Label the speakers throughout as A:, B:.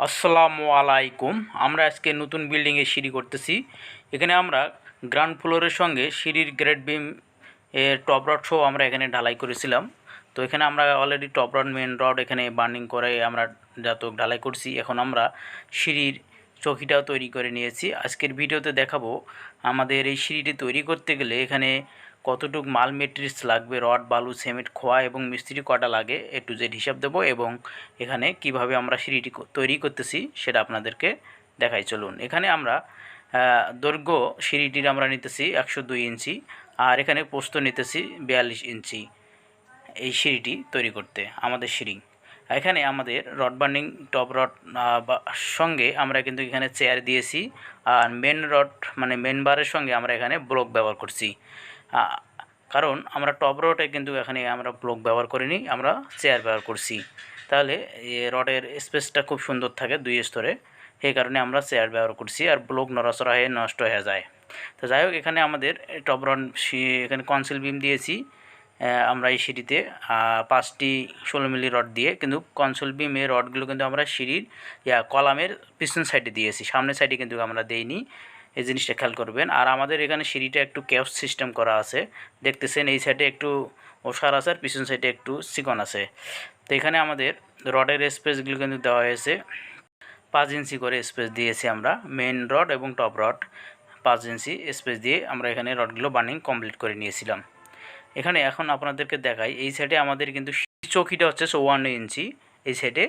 A: আসসালামু আলাইকুম। আমরা আজকে নতুন বিল্ডিংয়ে সিঁড়ি করতেছি। এখানে আমরা গ্রাউন্ড ফ্লোরের সঙ্গে সিঁড়ির গ্রেড বিম এর টপ রড সহ আমরা এখানে ঢালাই করেছিলাম। তো এখানে আমরা already top rod main rod এখানে বার্নিং করে আমরা যত ঢালাই করছি। এখন আমরা সিঁড়ির চৌকিটাও তৈরি করে নিয়েছি। আজকের ভিডিওতে দেখাবো আমাদের এই সিঁড়িটি তৈরি করতে গেলে এখানে কতটুক মাল মেটেরিয়ালস লাগবে রড বালু সিমেন্ট খোয়া এবং মিস্ত্রি কটা লাগে এ টু জেড হিসাব দেবো এবং এখানে কীভাবে আমরা সিঁড়িটি তৈরি করতেছি সেটা আপনাদেরকে দেখাই। চলুন, এখানে আমরা দৈর্ঘ্য সিঁড়িটির আমরা নিতেছি একশো দুই ইঞ্চি আর এখানে পোস্ত নিতেছি বিয়াল্লিশ ইঞ্চি এই সিঁড়িটি তৈরি করতে, আমাদের সিঁড়ি। এখানে আমাদের রড বার্নিং টপ রড সঙ্গে আমরা কিন্তু এখানে চেয়ার দিয়েছি আর মেন রড মানে মেন বারের সঙ্গে আমরা এখানে ব্লক ব্যবহার করছি। কারণ আমরা টপ রডে কিন্তু এখানে আমরা ব্লক ব্যবহার করিনি, আমরা চেয়ার ব্যবহার করছি। তাহলে রডের স্পেসটা খুব সুন্দর থাকে দুই স্তরে, সেই কারণে আমরা চেয়ার ব্যবহার করছি আর ব্লক নড়াচড়া হয়ে নষ্ট হয়ে যায়। তো যাই হোক, এখানে আমাদের টপ রড এখানে কনসিল বিম দিয়েছি আমরা এই সিঁড়িতে পাঁচটি ষোলো মিলি রড দিয়ে কিন্তু কনসোল বিমের রডগুলো কিন্তু আমরা সিঁড়ির কলামের পিছন সাইডে দিয়েছি, সামনের সাইডে কিন্তু আমরা দেইনি। এই জিনিসটা খেয়াল করবেন। আর আমাদের এখানে সিঁড়িটা একটু ক্যাশ সিস্টেম করা আছে। দেখতেছেন এই সাইডে একটু ওষার আছে আর পিছন সাইডে একটু চিকন আছে। তো এখানে আমাদের রডের স্পেসগুলো কিন্তু দেওয়া হয়েছে। পাঁচ ইঞ্চি করে স্পেস দিয়েছি আমরা। মেন রড এবং টপ রড পাঁচ ইঞ্চি স্পেস দিয়ে আমরা এখানে রডগুলো বার্নিং কমপ্লিট করে নিয়েছিলাম। এখানে এখন আপনাদেরকে দেখাই, এই সাইডে আমাদের কিন্তু চৌকিটা হচ্ছে চৌয়ান্ন ইঞ্চি এই সাইডে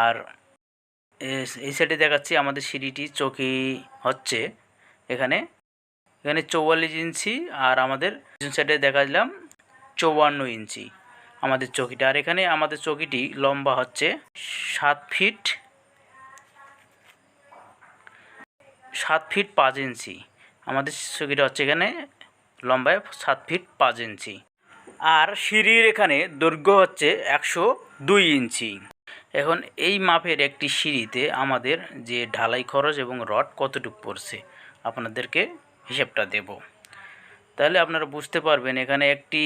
A: আর এই সাইডে দেখাচ্ছি আমাদের সিঁড়িটি, চৌকি হচ্ছে এখানে। এখানে চৌয়াল্লিশ ইঞ্চি আর আমাদের পিছন সাইডে দেখা দিলাম চৌয়ান্ন ইঞ্চি আমাদের চকিটা। আর এখানে আমাদের চকিটি লম্বা হচ্ছে সাত ফিট সাত ফিট পাঁচ ইঞ্চি। আমাদের চকিটা হচ্ছে এখানে লম্বায় সাত ফিট পাঁচ ইঞ্চি। আর সিঁড়ির এখানে দৈর্ঘ্য হচ্ছে একশো দুই ইঞ্চি। এখন এই মাপের একটি সিঁড়িতে আমাদের যে ঢালাই খরচ এবং রড কতটুকু পড়ছে আপনাদেরকে হিসেবটা দেব। তাহলে আপনারা বুঝতে পারবেন এখানে একটি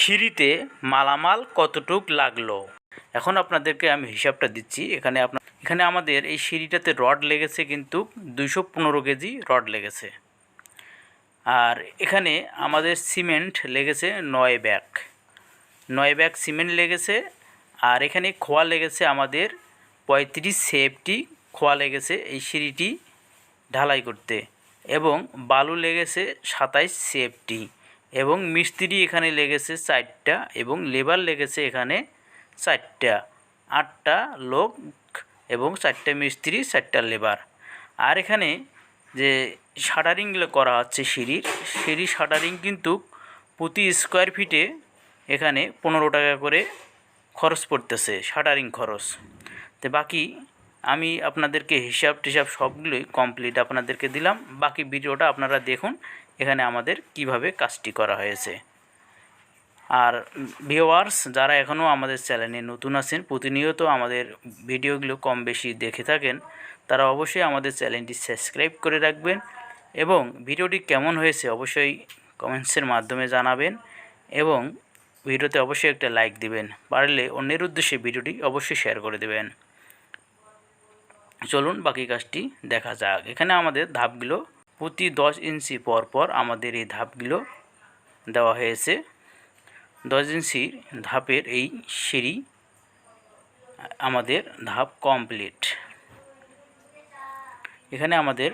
A: সিঁড়িতে মালামাল কতটুক লাগল। এখন আপনাদেরকে আমি হিসাবটা দিচ্ছি। এখানে আপনার এখানে আমাদের এই সিঁড়িটাতে রড লেগেছে কিন্তু দুইশো পনেরো কেজি রড লেগেছে। আর এখানে আমাদের সিমেন্ট লেগেছে নয় ব্যাগ। নয় ব্যাগ সিমেন্ট লেগেছে আর এখানে খোয়া লেগেছে আমাদের পঁয়ত্রিশ সেফটি খোয়া লেগেছে এই সিঁড়িটি ঢালাই করতে। এবং বালু লেগেছে সাতাইশ সেফটি এবং মিস্ত্রি এখানে লেগেছে চারটা এবং লেবার লেগেছে এখানে চারটা। আটটা লোক এবং চারটা মিস্ত্রি, চারটা লেবার। আর এখানে যে শাটারিংগুলো করা হচ্ছে সিঁড়ির সিঁড়ি শাটারিং কিন্তু প্রতি স্কোয়ার ফিটে এখানে পনেরো টাকা করে খরচ পড়তেছে, শাটারিং খরচ। তো বাকি আমি আপনাদেরকে হিসাব টিসাব সবগুলোই কমপ্লিট আপনাদেরকে দিলাম। বাকি ভিডিওটা আপনারা দেখুন, এখানে আমাদের কীভাবে কাজটি করা হয়েছে। আর ভিওয়ার্স যারা এখনও আমাদের চ্যানেলে নতুন আছেন, প্রতিনিয়ত আমাদের ভিডিওগুলো কম বেশি দেখে থাকেন, তারা অবশ্যই আমাদের চ্যানেলটি সাবস্ক্রাইব করে রাখবেন এবং ভিডিওটি কেমন হয়েছে অবশ্যই কমেন্টসের মাধ্যমে জানাবেন এবং ভিডিওতে অবশ্যই একটা লাইক দিবেন। পারলে অন্যের উদ্দেশ্যে ভিডিওটি অবশ্যই শেয়ার করে দেবেন। চলুন বাকি কাজটি দেখা যাক। এখানে আমাদের ধাপগুলো প্রতি দশ ইঞ্চি পর পর আমাদের এই ধাপগুলো দেওয়া হয়েছে। দশ ইঞ্চির ধাপের এই সিঁড়ি আমাদের ধাপ কমপ্লিট। এখানে আমাদের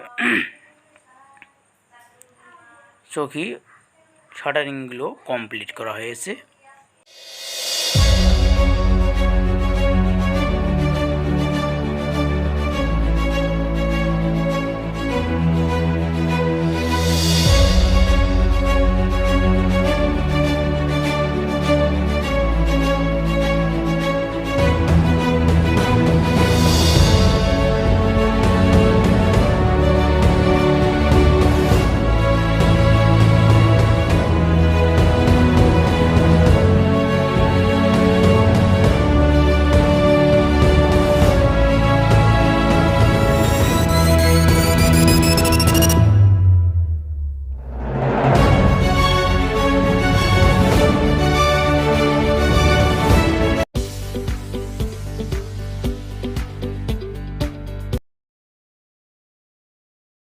A: চোখি শাটারিংগুলো কমপ্লিট করা হয়েছে।